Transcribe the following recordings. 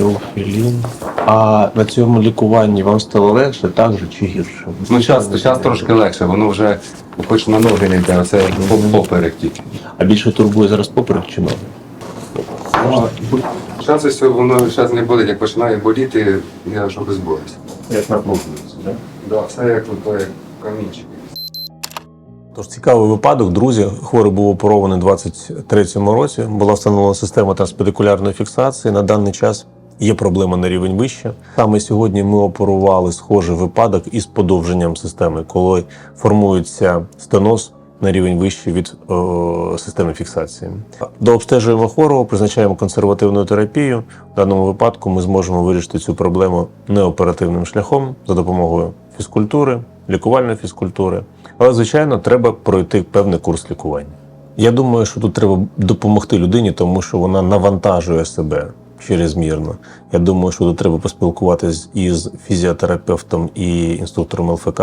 Еофілін. А на цьому лікуванні вам стало легше, так же чи гірше? Ну, зараз, зараз трошки легше, воно вже хоч на ноги не йде, а це по- поперек тільки. А більше турбує зараз поперек чи ноги? Зараз ось воно зараз не болить, як починає боліти, я вже безболюсь. Як напружується, так? Да, все як, камінчик. Тож цікавий випадок, друзі. Хворий був оперований у 23-му році. Була встановлена система транспедикулярної фіксації. На даний час є проблема на рівень вище. Саме сьогодні ми оперували схожий випадок із подовженням системи, коли формується стеноз на рівень вище від о, системи фіксації. Дообстежуємо хворого, призначаємо консервативну терапію. В даному випадку ми зможемо вирішити цю проблему неоперативним шляхом за допомогою фізкультури, лікувальної фізкультури. Але, звичайно, треба пройти певний курс лікування. Я думаю, що тут треба допомогти людині, тому що вона навантажує себе чрезмірно. Я думаю, що тут треба поспілкуватись із фізіотерапевтом і інструктором ЛФК.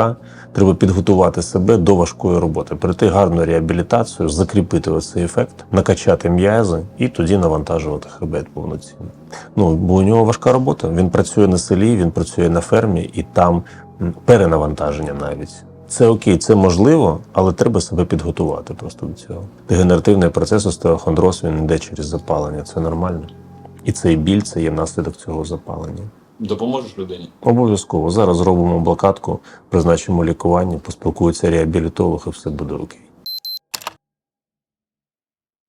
Треба підготувати себе до важкої роботи, пройти гарну реабілітацію, закріпити цей ефект, накачати м'язи і тоді навантажувати хребет повноцінно. Ну, бо у нього важка робота. Він працює на селі, він працює на фермі, і там перенавантаження навіть. Це окей, це можливо, але треба себе підготувати просто до цього. Дегенеративний процес остеохондроз він йде через запалення. Це нормально. І цей біль це є наслідок цього запалення. Допоможеш людині? Обов'язково зараз зробимо блокадку, призначимо лікування, поспілкується реабілітолог і все буде окей.